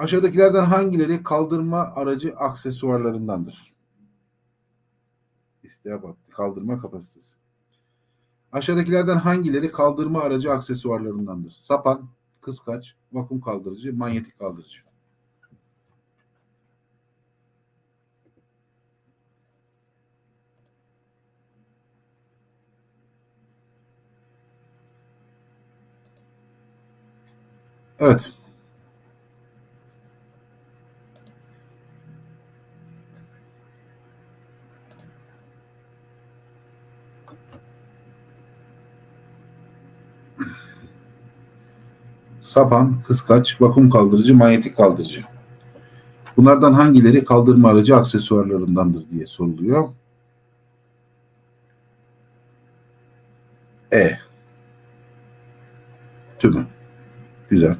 Aşağıdakilerden hangileri kaldırma aracı aksesuarlarındandır? İstihap hattı, kaldırma kapasitesi. Aşağıdakilerden hangileri kaldırma aracı aksesuarlarındandır? Sapan, kıskaç, vakum kaldırıcı, manyetik kaldırıcı. Evet. Sapan, kıskaç, vakum kaldırıcı, manyetik kaldırıcı. Bunlardan hangileri kaldırma aracı aksesuarlarındandır diye soruluyor. E. Tümü. Güzel.